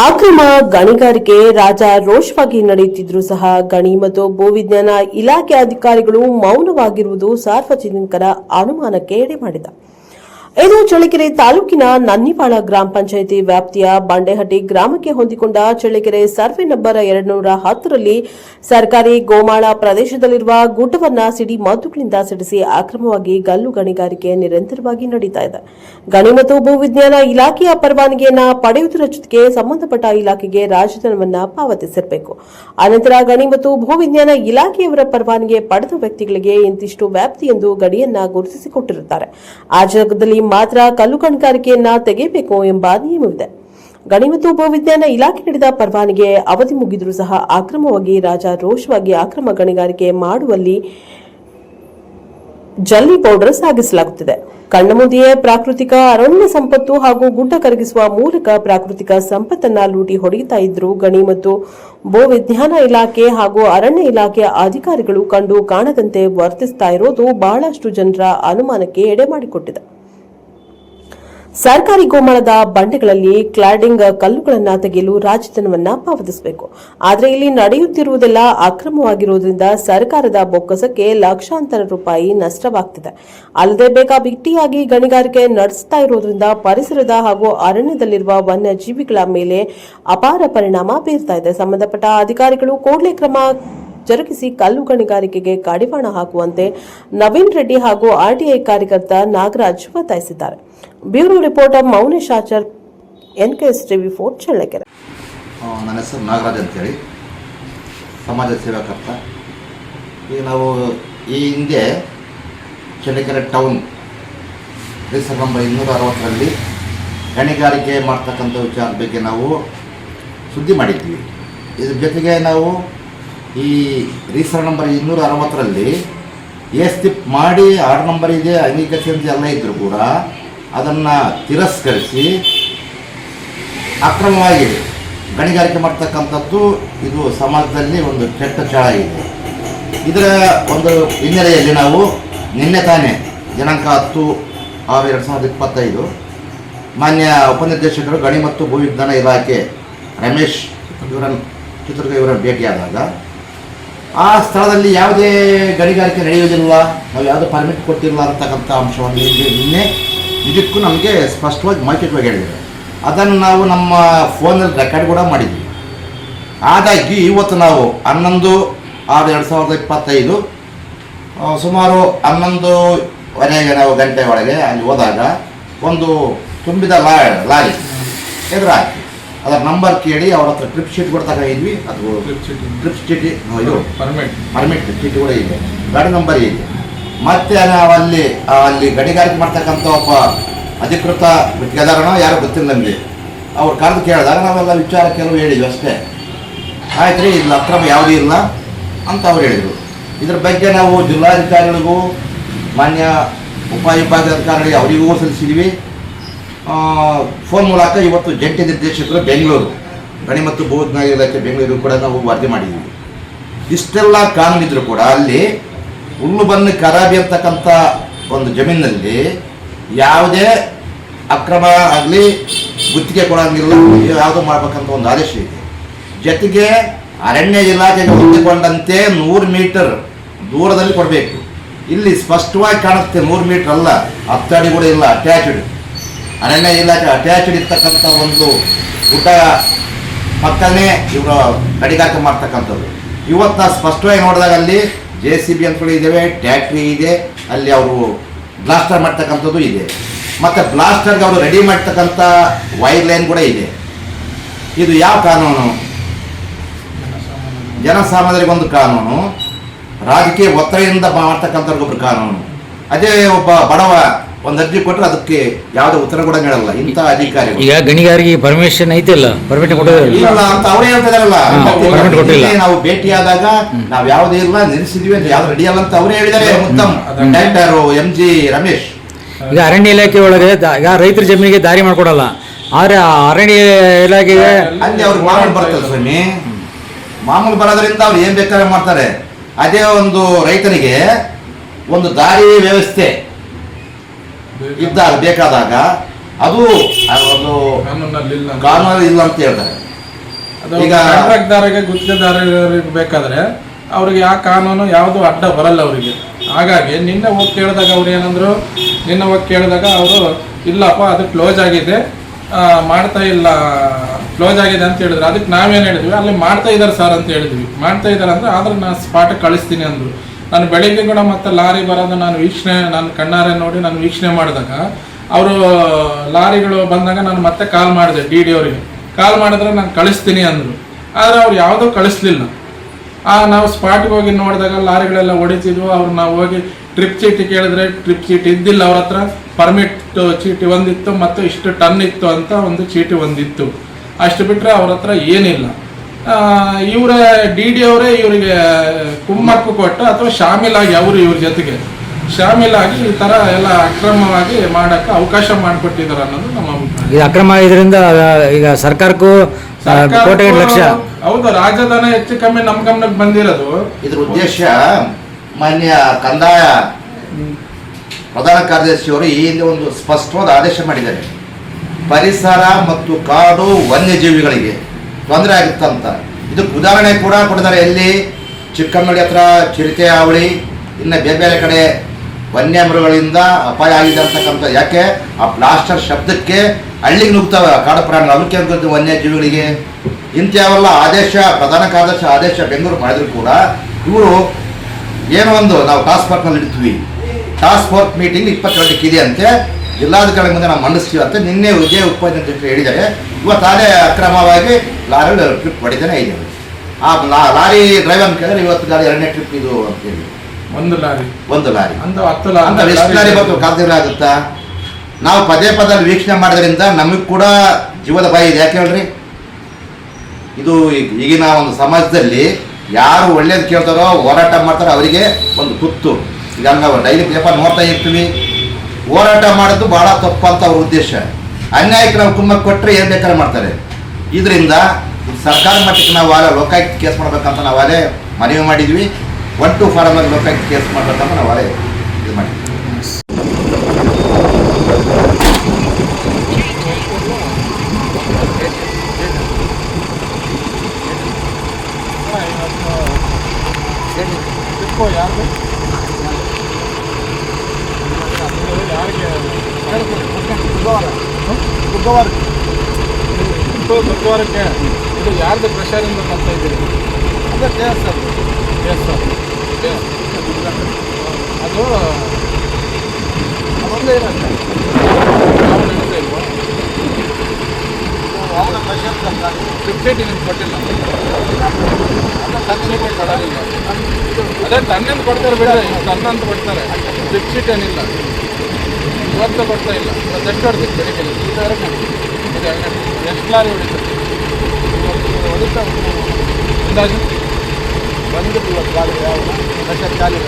ಅಕ್ರಮ ಗಣಿಗಾರಿಕೆ ರಾಜ ರೋಷವಾಗಿ ನಡೆಯುತ್ತಿದ್ರೂ ಸಹ ಗಣಿ ಮತ್ತು ಭೂವಿಜ್ಞಾನ ಇಲಾಖೆ ಅಧಿಕಾರಿಗಳು ಮೌನವಾಗಿರುವುದು ಸಾರ್ವಜನಿಕರ ಅನುಮಾನಕ್ಕೆ ಎಡೆ ಮಾಡಿದ ಇದು ಚಳ್ಳಕೆರೆ ತಾಲೂಕಿನ ನನ್ನಿಪಾಳ ಗ್ರಾಮ ಪಂಚಾಯಿತಿ ವ್ಯಾಪ್ತಿಯ ಬಂಡೆಹಟ್ಟಿ ಗ್ರಾಮಕ್ಕೆ ಹೊಂದಿಕೊಂಡ ಚಳ್ಳಕೆರೆ ಸರ್ವೆ ನಂಬರ್ ಎರಡುನೂರ ಹತ್ತರಲ್ಲಿ ಸರ್ಕಾರಿ ಗೋಮಾಳ ಪ್ರದೇಶದಲ್ಲಿರುವ ಗುಡ್ಡವನ್ನ ಸಿಡಿ ಮದ್ದುಗಳಿಂದ ಸಿಡಿಸಿ ಅಕ್ರಮವಾಗಿ ಗಲ್ಲು ಗಣಿಗಾರಿಕೆ ನಿರಂತರವಾಗಿ ನಡೀತಾ ಇದೆ. ಗಣಿ ಮತ್ತು ಭೂವಿಜ್ಞಾನ ಇಲಾಖೆಯ ಪರವಾನಗಿಯನ್ನ ಪಡೆಯುವುದರ ಜೊತೆಗೆ ಸಂಬಂಧಪಟ್ಟ ಇಲಾಖೆಗೆ ರಾಜಧನವನ್ನ ಪಾವತಿಸಿರಬೇಕು. ಅನಂತರ ಗಣಿ ಮತ್ತು ಭೂವಿಜ್ಞಾನ ಇಲಾಖೆಯವರ ಪರವಾನಗಿ ಪಡೆದ ವ್ಯಕ್ತಿಗಳಿಗೆ ಇಂತಿಷ್ಟು ವ್ಯಾಪ್ತಿ ಎಂದು ಗಡಿಯನ್ನ ಗುರುತಿಸಿಕೊಟ್ಟಿರುತ್ತಾರೆ. ಆ ಜಾಗದಲ್ಲಿ ಮಾತ್ರ ಕಲ್ಲು ಗಣಿಗಾರಿಕೆಯನ್ನ ತೆಗೆಯಬೇಕು ಎಂಬ ನಿಯಮವಿದೆ. ಗಣಿ ಮತ್ತು ಭೂವಿಜ್ಞಾನ ಇಲಾಖೆ ನೀಡಿದ ಪರವಾನಿಗೆ ಅವಧಿ ಮುಗಿದರೂ ಸಹ ಅಕ್ರಮವಾಗಿ ರಾಜ ರೋಷವಾಗಿ ಅಕ್ರಮ ಗಣಿಗಾರಿಕೆ ಮಾಡುವಲ್ಲಿ ಜಲ್ಲಿ ಪೌಡರ್ ಸಾಗಿಸಲಾಗುತ್ತಿದೆ. ಕಣ್ಣ ಮುಂದೆಯೇ ಪ್ರಾಕೃತಿಕ ಅರಣ್ಯ ಸಂಪತ್ತು ಹಾಗೂ ಗುಡ್ಡ ಕರಗಿಸುವ ಮೂಲಕ ಪ್ರಾಕೃತಿಕ ಸಂಪತ್ತನ್ನ ಲೂಟಿ ಹೊಡೆಯುತ್ತಾ ಇದ್ರು ಗಣಿ ಮತ್ತು ಭೂವಿಜ್ಞಾನ ಇಲಾಖೆ ಹಾಗೂ ಅರಣ್ಯ ಇಲಾಖೆಯ ಅಧಿಕಾರಿಗಳು ಕಂಡು ಕಾಣದಂತೆ ವರ್ತಿಸ್ತಾ ಇರೋದು ಬಹಳಷ್ಟು ಜನರ ಅನುಮಾನಕ್ಕೆ ಎಡೆ ಮಾಡಿಕೊಟ್ಟಿದೆ ಸರ್ಕಾರಿ ಗೋಮಾಳದ ಬಂಡೆಗಳಲ್ಲಿ ಕ್ಲಾಡಿಂಗ್ ಕಲ್ಲುಗಳನ್ನು ತೆಗೆಯಲು ರಾಜಧನವನ್ನ ಪಾವತಿಸಬೇಕು. ಆದರೆ ಇಲ್ಲಿ ನಡೆಯುತ್ತಿರುವುದೆಲ್ಲ ಅಕ್ರಮವಾಗಿರುವುದರಿಂದ ಸರ್ಕಾರದ ಬೊಕ್ಕಸಕ್ಕೆ ಲಕ್ಷಾಂತರ ರೂಪಾಯಿ ನಷ್ಟವಾಗ್ತಿದೆ. ಅಲ್ಲದೆ ಬೇಕಾಬಿಟ್ಟಿಯಾಗಿ ಗಣಿಗಾರಿಕೆ ನಡೆಸ್ತಾ ಇರೋದ್ರಿಂದ ಪರಿಸರದ ಹಾಗೂ ಅರಣ್ಯದಲ್ಲಿರುವ ವನ್ಯಜೀವಿಗಳ ಮೇಲೆ ಅಪಾರ ಪರಿಣಾಮ ಬೀರ್ತಾ ಇದೆ. ಸಂಬಂಧಪಟ್ಟ ಅಧಿಕಾರಿಗಳು ಕೂಡಲೇ ಕ್ರಮ ಜರುಗಿಸಿ ಕಲ್ಲು ಗಣಿಗಾರಿಕೆಗೆ ಕಡಿವಾಣ ಹಾಕುವಂತೆ ನವೀನ್ ರೆಡ್ಡಿ ಹಾಗೂ ಆರ್ಟಿಐ ಕಾರ್ಯಕರ್ತ ನಾಗರಾಜ್ ಒತ್ತಾಯಿಸಿದ್ದಾರೆ. Bureau reporter Mounesh Achar NKS TV four Challakere. ನನ್ನ ಹೆಸರು ನಾಗರಾಜ್ ಅಂತೇಳಿ. ಸಮಾಜ ಸೇವಕರ್ತ. ಈಗ ನಾವು ಈ ಹಿಂದೆ ಚಳ್ಳಕೆರೆ ಟೌನ್ ನಂಬರ್ ಇನ್ನೂರ ಅರವತ್ತರಲ್ಲಿ ಗಣಿಗಾರಿಕೆ ಮಾಡ್ತಕ್ಕಂಥ ವಿಚಾರದ ಬಗ್ಗೆ ನಾವು ಸುದ್ದಿ ಮಾಡಿದ್ವಿ. ಇದ್ರ ಜೊತೆಗೆ ನಾವು ಈ ರಿಸರ್ವ್ ನಂಬರ್ ಇನ್ನೂರ ಅರವತ್ತರಲ್ಲಿ ಎ ಸ್ಟಿಪ್ ಮಾಡಿ ಆರ್ಡರ್ ನಂಬರ್ ಇದೆ ಅಂಗೀಕರಿಸಿ ಅಂತ ಎಲ್ಲ ಇದ್ದರೂ ಕೂಡ ಅದನ್ನು ತಿರಸ್ಕರಿಸಿ, ಅಕ್ರಮವಾಗಿ ಗಣಿಗಾರಿಕೆ ಮಾಡ್ತಕ್ಕಂಥದ್ದು ಇದು ಸಮಾಜದಲ್ಲಿ ಒಂದು ಕೆಟ್ಟ ಚಳ ಇದೆ. ಇದರ ಒಂದು ಹಿನ್ನೆಲೆಯಲ್ಲಿ ನಾವು ನಿನ್ನೆ ತಾನೇ ದಿನಾಂಕ ಹತ್ತು ಆರು ಎರಡು ಸಾವಿರದ ಇಪ್ಪತ್ತೈದು ಮಾನ್ಯ ಉಪನಿರ್ದೇಶಕರು ಗಣಿ ಮತ್ತು ಭೂವಿಜ್ಞಾನ ಇಲಾಖೆ ರಮೇಶ್ ಇವರನ್ನು ಚಿತ್ರದುರ್ಗ ಇವರನ್ನು ಭೇಟಿಯಾದಾಗ ಆ ಸ್ಥಳದಲ್ಲಿ ಯಾವುದೇ ಗಣಿಗಾರಿಕೆ ನಡೆಯುವುದಿಲ್ಲ, ನಾವು ಯಾವುದೇ ಪರ್ಮಿಟ್ ಕೊಟ್ಟಿಲ್ಲ ಅಂತಕ್ಕಂಥ ಅಂಶವನ್ನು ಇಲ್ಲಿ ನಿನ್ನೆ ನಿಜಕ್ಕೂ ನಮಗೆ ಸ್ಪಷ್ಟವಾಗಿ ಮೌಖಿಕವಾಗಿ ಹೇಳಿದೆ ಅದನ್ನು ನಾವು ನಮ್ಮ ಫೋನಲ್ಲಿ ರೆಕಾರ್ಡ್ ಕೂಡ ಮಾಡಿದ್ವಿ. ಆದಾಗಿ ಇವತ್ತು ನಾವು ಹನ್ನೊಂದು ಆರು ಎರಡು ಸಾವಿರದ ಇಪ್ಪತ್ತೈದು ಸುಮಾರು ಹನ್ನೊಂದುವರೆಗೆ ನಾವು ಗಂಟೆ ಒಳಗೆ ಅಲ್ಲಿ ಹೋದಾಗ ಒಂದು ತುಂಬಿದ ಲಾ ಲಾರಿ ಎದುರಾಗಿ ಅದರ ನಂಬರ್ ಕೇಳಿ ಅವ್ರ ಹತ್ರ ಟ್ರಿಪ್ ಶೀಟ್ ಕೂಡ ತಗೊಂಡಿದ್ವಿ. ಅದು ಟ್ರಿಪ್ ಶೀಟ್ ಇದು ಪರ್ಮಿಟ್ ಪರ್ಮಿಟ್ ಚೀಟಿ ಕೂಡ ಇದೆ. ಗಾಡಿ ನಂಬರ್ ಇದೆ. ಮತ್ತೆ ನಾವು ಅಲ್ಲಿ ಗಣಿಗಾರಿಕೆ ಮಾಡ್ತಕ್ಕಂಥ ಒಬ್ಬ ಅಧಿಕೃತ ಗುತ್ತಿಗೆದಾರನೋ ಯಾರು ಗೊತ್ತಿಲ್ಲ ನಮಗೆ. ಅವ್ರು ಕರೆದು ಕೇಳಿದಾಗ ನಾವೆಲ್ಲ ವಿಚಾರ ಕೆಲವು ಹೇಳಿದ್ವಿ ಅಷ್ಟೇ. ಆಯ್ತು ರೀ ಇಲ್ಲಿ ಅಕ್ರಮ ಯಾವುದೂ ಇಲ್ಲ ಅಂತ ಅವ್ರು ಹೇಳಿದರು. ಇದ್ರ ಬಗ್ಗೆ ನಾವು ಜಿಲ್ಲಾಧಿಕಾರಿಗಳಿಗೂ ಮಾನ್ಯ ಉಪವಿಭಾಗಾಧಿಕಾರಿಗಳಿಗೆ ಅವರಿಗೂ ಸಲ್ಲಿಸಿದ್ವಿ. ಫೋನ್ ಮೂಲಕ ಇವತ್ತು ಜಂಟಿ ನಿರ್ದೇಶಕರು ಬೆಂಗಳೂರು, ಗಣಿ ಮತ್ತು ಭೂವಿಜ್ಞಾನ ಇಲಾಖೆ ಬೆಂಗಳೂರು ಕೂಡ ನಾವು ವರದಿ ಮಾಡಿದ್ದೀವಿ. ಇಷ್ಟೆಲ್ಲ ಕಾನೂನಿದ್ರು ಕೂಡ ಅಲ್ಲಿ ಹುಲ್ಲು ಬನ್ನು ಖರಾಬಿ ಅಂತಕ್ಕಂಥ ಒಂದು ಜಮೀನಿನಲ್ಲಿ ಯಾವುದೇ ಅಕ್ರಮ ಆಗಲಿ ಗುತ್ತಿಗೆ ಕೊಡೋಂಗಿಲ್ಲ ಯಾವುದೋ ಮಾಡ್ಬೇಕಂತ ಒಂದು ಆದೇಶ ಇದೆ. ಜೊತೆಗೆ ಅರಣ್ಯ ಇಲಾಖೆಗೆ ಹೊಂದಿಕೊಂಡಂತೆ ನೂರು ಮೀಟರ್ ದೂರದಲ್ಲಿ ಕೊಡಬೇಕು. ಇಲ್ಲಿ ಸ್ಪಷ್ಟವಾಗಿ ಕಾಣುತ್ತೆ ನೂರು ಮೀಟರ್ ಅಲ್ಲ ಹತ್ತಡಿ ಕೂಡ ಇಲ್ಲ, ಅಟ್ಯಾಚ್ಡ್. ಅರಣ್ಯ ಇಲಾಖೆ ಅಟ್ಯಾಚ್ಡ್ ಇರ್ತಕ್ಕಂಥ ಒಂದು ಊಟ ಪಕ್ಕನೇ ಇವರು ಗಡಿಗಾರಿಕೆ ಮಾಡ್ತಕ್ಕಂಥದ್ದು. ಇವತ್ತು ನಾವು ಸ್ಪಷ್ಟವಾಗಿ ನೋಡಿದಾಗ ಅಲ್ಲಿ ಜೆ ಸಿ ಬಿ ಅಂತಗಳು ಇದ್ದಾವೆ ಟ್ಯಾಕ್ಟ್ರಿ ಇದೆ, ಅಲ್ಲಿ ಅವರು ಬ್ಲಾಸ್ಟರ್ ಮಾಡ್ತಕ್ಕಂಥದ್ದು ಇದೆ. ಮತ್ತು ಬ್ಲಾಸ್ಟರ್ಗೆ ಅವರು ರೆಡಿ ಮಾಡ್ತಕ್ಕಂಥ ವೈರ್ ಲೈನ್ ಕೂಡ ಇದೆ. ಇದು ಯಾವ ಕಾನೂನು? ಜನಸಾಮಾನ್ಯರಿಗೆ ಒಂದು ಕಾನೂನು. ರಾಜಕೀಯ ಒತ್ತಡದಿಂದ ಮಾಡ್ತಕ್ಕಂಥವ್ರಿಗೊಬ್ಬರು ಕಾನೂನು. ಅದೇ ಒಬ್ಬ ಬಡವ ಒಂದು ಅರ್ಜಿ ಕೊಟ್ಟರೆ ಅದಕ್ಕೆ ಯಾವುದೇ ಉತ್ತರ ಕೂಡ ನೀಡಲ್ಲ. ಇಂಥ ಅಧಿಕಾರಿ ಈಗ ಗಣಿಗಾರಿಗೆ ಪರ್ಮಿಷನ್ ಐತಿಲ್ಲ. ಪರ್ಮಿಷನ್ ಇಲ್ಲ ಅಂತ ಅವರೇ ಹೇಳ್ತಿದಾರಲ್ಲ. ಕೊಟ್ಟಿಲ್ಲ. ನಾವು ಭೇಟಿಯಾದಾಗ ನಾವ್ ಯಾವ್ದೇ ಇಲ್ಲ ನಿಲ್ಲಿಸಿದ್ವಿ ಅಂತ ಯಾವ್ದು ರೆಡಿ ಅಲ್ಲ ಅಂತ ಅವರೇ ಹೇಳಿದ್ದಾರೆ Uttam director M G Ramesh. ಈಗ ಅರಣ್ಯ ಇಲಾಖೆ ಒಳಗೆ ದ- ಈಗ ರೈತರ ಜಮೀನಿಗೆ ದಾರಿ ಮಾಡ್ಕೊಡಲ್ಲ. ಆದ್ರೆ ಆ ಅರಣ್ಯ ಇಲಾಖೆಗೆ ಅಲ್ಲಿ ಅವ್ರಿಗೆ ಮಾಮೂಲು ಬರ್ತದೆ ಸ್ವಾಮಿ. ಮಾಮೂಲು ಬರೋದ್ರಿಂದ ಅವ್ರು ಏನ್ ಬೇಕಾದ್ರೆ ಮಾಡ್ತಾರೆ. ಅದೇ ಒಂದು ರೈತನಿಗೆ ಒಂದು ದಾರಿ ವ್ಯವಸ್ಥೆ. ಇದ್ದಾಗ ಬೇಕಾದಾಗ. ಅದು ಒಂದು ಕಾನೂನಲ್ಲಿ ಇಲ್ಲ ಅಂತ. ಹೇಳ್ತಾರೆ. ಈಗ ಕಾಂಟ್ರಾಕ್ಟ್ದಾರರಿಗೆ ಗುತ್ತಿಗೆದಾರರಿಗೆ ಬೇಕಾದ್ರೆ ಅವ್ರಿಗೆ ಆ ಕಾನೂನು ಯಾವುದು ಅಡ್ಡ ಬರಲ್ಲ ಅವರಿಗೆ. ಹಾಗಾಗಿ ನಿನ್ನೆ ಹೋಗಿ ಕೇಳಿದಾಗ ಅವ್ರು ಏನಂದ್ರು ನಿನ್ನೆ ಹೋಗಿ ಕೇಳಿದಾಗ ಅವರು ಇಲ್ಲಪ್ಪ ಅದು ಕ್ಲೋಸ್ ಆಗಿದೆ ಮಾಡ್ತಾ ಇಲ್ಲ ಕ್ಲೋಸ್ ಆಗಿದೆ ಅಂತ ಹೇಳಿದ್ರು. ಅದಕ್ಕೆ ನಾವೇನು ಹೇಳಿದ್ವಿ? ಅಲ್ಲಿ ಮಾಡ್ತಾ ಇದ್ದಾರೆ ಸರ್ ಅಂತ ಹೇಳಿದ್ವಿ. ಮಾಡ್ತಾ ಇದ್ದಾರೆ ಅಂದ್ರೆ ಆದ್ರೆ ನಾನು ಸ್ಪಾಟ್ ಕಳಿಸ್ತೀನಿ ಅಂದ್ರು. ನಾನು ಬೆಳಿಗ್ಗೆ ಕೂಡ ಮತ್ತೆ ಲಾರಿ ಬರೋದು, ನಾನು ವೀಕ್ಷಣೆ, ನಾನು ಕಣ್ಣಾರೆ ನೋಡಿ ನಾನು ವೀಕ್ಷಣೆ ಮಾಡಿದಾಗ, ಅವರು ಲಾರಿಗಳು ಬಂದಾಗ ನಾನು ಮತ್ತೆ ಕಾಲ್ ಮಾಡಿದೆ ಡಿ ಡಿ ಅವರಿಗೆ. ಕಾಲ್ ಮಾಡಿದ್ರೆ ನಾನು ಕಳಿಸ್ತೀನಿ ಅಂದರು. ಆದರೆ ಅವ್ರು ಯಾವುದೂ ಕಳಿಸ್ಲಿಲ್ಲ. ಆ, ನಾವು ಸ್ಪಾಟ್ಗೆ ಹೋಗಿ ನೋಡಿದಾಗ ಲಾರಿಗಳೆಲ್ಲ ಹೊಡಿತಿದ್ವು, ಅವ್ರು ನಾವು ಹೋಗಿ ಟ್ರಿಪ್ ಚೀಟಿ ಕೇಳಿದ್ರೆ ಟ್ರಿಪ್ ಚೀಟಿ ಇದ್ದಿಲ್ಲ ಅವ್ರ ಹತ್ರ. ಪರ್ಮಿಟ್ ಚೀಟಿ ಒಂದಿತ್ತು, ಮತ್ತು ಇಷ್ಟು ಟನ್ ಇತ್ತು ಅಂತ ಒಂದು ಚೀಟಿ ಒಂದಿತ್ತು. ಅಷ್ಟು ಬಿಟ್ಟರೆ ಅವ್ರ ಹತ್ರ ಏನಿಲ್ಲ. ಇವರೇ ಡಿ ಡಿ ಅವರೇ ಇವರಿಗೆ ಕುಮ್ಮಕ್ಕು ಕೊಟ್ಟು ಅಥವಾ ಶಾಮೀಲಾಗಿ ಅವರು ಇವ್ರ ಜೊತೆಗೆ. ಶಾಮೀಲಾಗಿ ಈ ಥರ ಎಲ್ಲ ಅಕ್ರಮವಾಗಿ ಮಾಡೋಕ್ಕೆ ಅವಕಾಶ ಮಾಡಿಕೊಟ್ಟಿದ್ದಾರೆ ಅನ್ನೋದು ನಮ್ಮ ಅಭಿಪ್ರಾಯ. ಇದು ಅಕ್ರಮ ಇದರಿಂದ ಈಗ ಸರ್ಕಾರಕ್ಕೂ ಲಕ್ಷ. ಹೌದು ರಾಜಧಾನಿ ಹೆಚ್ಚು ಕಮ್ಮಿ ನಮ್ಮ ಗಮನಕ್ಕೆ ಬಂದಿರೋದು. ಇದ್ರ ಉದ್ದೇಶ ಮಾನ್ಯ ಕಂದಾಯ ಪ್ರಧಾನ ಕಾರ್ಯದರ್ಶಿಯವರು ಈ ಹಿಂದೆ ಒಂದು ಸ್ಪಷ್ಟವಾದ ಆದೇಶ ಮಾಡಿದ್ದಾರೆ. ಪರಿಸರ ಮತ್ತು ಕಾಡು ವನ್ಯಜೀವಿಗಳಿಗೆ ತೊಂದರೆ ಆಗುತ್ತಂತ ಇದಕ್ಕೆ ಉದಾಹರಣೆ ಕೂಡ ಕೊಡ್ತಾರೆ ಎಲ್ಲಿ ಚಿಕ್ಕಮ್ಮಡಿ ಹತ್ರ ಚಿರತೆ ಹಾವಳಿ, ಇನ್ನು ಬೇರೆ ಬೇರೆ ಕಡೆ ವನ್ಯ ಮೃಗಗಳಿಂದ ಅಪಾಯ ಆಗಿದೆ ಅಂತಕ್ಕಂಥ ಯಾಕೆ? ಆ ಪ್ಲಾಸ್ಟರ್ ಶಬ್ದಕ್ಕೆ ಹಳ್ಳಿಗೆ ನುಗ್ತಾವೆ ಕಾಡು ಪ್ರಾಣಿಗಳು. ಅದಕ್ಕೆ ಅಂತ ವನ್ಯಜೀವಿಗಳಿಗೆ? ಇಂಥವೆಲ್ಲ ಆದೇಶ, ಪ್ರಧಾನ ಕಾರ್ಯದರ್ಶಿ ಆದೇಶ ಬೆಂಗಳೂರು ಮಾಡಿದ್ರು ಕೂಡ ಇವರು ಏನೋ ಒಂದು ನಾವು ಟಾಸ್ಕ್ ಫೋರ್ಸ್ನಲ್ಲಿ ಇಡ್ತೀವಿ. ಟಾಸ್ಕ್ ಫೋರ್ಸ್ ಮೀಟಿಂಗ್ ಇಪ್ಪತ್ತೆರಡಕ್ಕೆ ಇದೆ ಅಂತೆ. ಜಿಲ್ಲಾಧಿಕಾರಿ ಮುಂದೆ ನಾವು ಮಂಡಿಸ್ತೀವಿ ಅಂತ ನಿನ್ನೆ ವಿಜಯ ಉಪಾಧ್ಯಕ್ಷರು ಹೇಳಿದ್ದಾರೆ. ಇವತ್ತು ಅದೇ ಅಕ್ರಮವಾಗಿ ಲಾರಿ ಟ್ರಿಪ್ ಹೊಡಿತಾನೆ ಇದೆ ಆ ಲಾ- ಲಾರಿ ಡ್ರೈವರ್ ಕೇಳಿದ್ರೆ ಇವತ್ತು ಗಾಡಿ ಎರಡನೇ ಟ್ರಿಪ್ ಇದು ಅಂತ ಹೇಳಿ ಒಂದು ಲಾರಿ. ಒಂದು ಲಾರಿ. ಲಾರಿ. ಎಷ್ಟು ಲಾರಿ ಬಂತು ಕಾಲ್ದಿರ ಆಗುತ್ತಾ? ನಾವು ಪದೇ ಪದೇ ವೀಕ್ಷಣೆ ಮಾಡೋದ್ರಿಂದ ನಮಗೆ ಕೂಡ ಜೀವದ ಭಯ ಇದೆ. ಯಾಕೆ ಹೇಳ್ರಿ? ಇದು ಈಗ- ಈಗಿನ ಒಂದು ಸಮಾಜದಲ್ಲಿ ಯಾರು ಒಳ್ಳೇದು ಕೇಳ್ತಾರೋ ಹೋರಾಟ ಮಾಡ್ತಾರೋ ಅವರಿಗೆ ಒಂದು ತುತ್ತು. ಈಗ ನಾವು ಡೈಲಿ ಪೇಪರ್ ನೋಡ್ತಾ ಇರ್ತೀವಿ. ಹೋರಾಟ ಮಾಡೋದು ಬಹಳ ತಪ್ಪು ಅಂತ ಅವ್ರ ಉದ್ದೇಶ. ಅನ್ಯಾಯಕ್ಕೆ ನಾವು ಕುಮ್ಮಕ್ಕೆ ಕೊಟ್ಟರೆ ಏನು ಬೇಕಾದ್ರೆ ಮಾಡ್ತಾರೆ. ಇದರಿಂದ ಸರ್ಕಾರ ಮಟ್ಟಕ್ಕೆ ನಾವು ಅಲ್ಲ ಲೋಕಾಯುಕ್ತ ಕೇಸ್ ಮಾಡ್ಬೇಕಂತ ನಾವು ಅಲ್ಲೇ ಮನವಿ ಮಾಡಿದ್ವಿ. ಒನ್ ಟು ಫಾರಮಲ್ಲಿ ಲೋಕಾಯುಕ್ತ ಕೇಸ್ ಮಾಡ್ಬೇಕಂತ ನಾವು ಅಲ್ಲೇ ಇದು ಮಾಡಿದ್ವಿ ಟ್ರಿಪ್ಪು ಯಾರ್ದು ಯಾರಿಗೆ ಬುಧವಾರ ಬುಧವಾರಕ್ಕೆ ಇದು ಯಾರ್ದು ಪ್ರೆಷರಿಂದ ಬರ್ತಾ ಇದ್ದೀರಿ? K S R K S R ಅದು ಅದೊಂದೇ ಇರುತ್ತೆ. ಇಲ್ವಾ ಫಿಫ್ಟಿ ನಿಮ್ಗೆ ಕೊಟ್ಟಿಲ್ಲ. ಅದೇ ಟನ್ನಿಂದ ಕೊಡ್ತಾರೆ. ಬೇಡ ಅಂತ ಕೊಡ್ತಾರೆ. ಫಿಫ್ಟ್ ಏನಿಲ್ಲ. ಇವತ್ತು ಬರ್ತಾ ಇಲ್ಲ. ಇವತ್ತು ಎಷ್ಟು ಹೊಡೆದಿತ್ತು ಬೆಳಿಗ್ಗೆ ಎಷ್ಟು ಲಾರಿ ಹೊಡಿತಾರೆ ಇವತ್ತು ಹೊಡಿತಾ ಅಂದಾಜು? ಒಂದು ಇವತ್ತು ಗಾಡಿ ಯಾವ ಲಕ್ಷ ಗಾಡಿ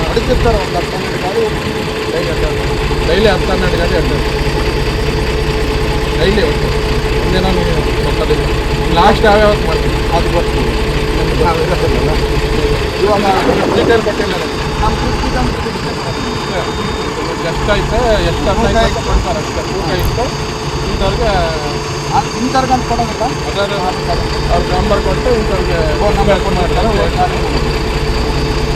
ಹೊಡಿತಿರ್ತಾರೆ ಒಂದು ಹತ್ತು ಹನ್ನೆರಡು ಗಾಡಿ ಡೈಲಿ ಅಡ್ಡಾಡ್ತಾರೆ ಡೈಲಿ ಹತ್ತು ಹನ್ನೆರಡು ಗಾಡಿ ಅಡ್ಡಾಡ್ತಾರೆ ಡೈಲಿ ಒಂದಿನ ನೀವು ಕೊಟ್ಟೋದಿಲ್ಲ. ಲಾಸ್ಟ್ ಯಾವ್ಯಾವತ್ತು ಮಾಡ್ತೀನಿ? ಅದು ಬರ್ತೀವಿ ಇವಾಗ ಡೀಟೇಲ್ ಕೊಟ್ಟಿಲ್ಲ ಎಷ್ಟೈತೆ ಎಷ್ಟು ಅಂತ ಕೊಡ್ತಾರೆ ಅಷ್ಟೇ ತೂಕ ಇಷ್ಟು ಇಂಥವ್ರಿಗೆ ಇಂಥವ್ರಿಗೆ ಅಂತ ಕೊಡೋದಿಲ್ಲ ಅದರ ಅವ್ರ ನಂಬರ್ ಕೊಟ್ಟು ಇಂಥವ್ರಿಗೆ ಫೋನ್ ನಂಬರ್ ಕೊಟ್ಟು ಮಾಡ್ತಾರೆ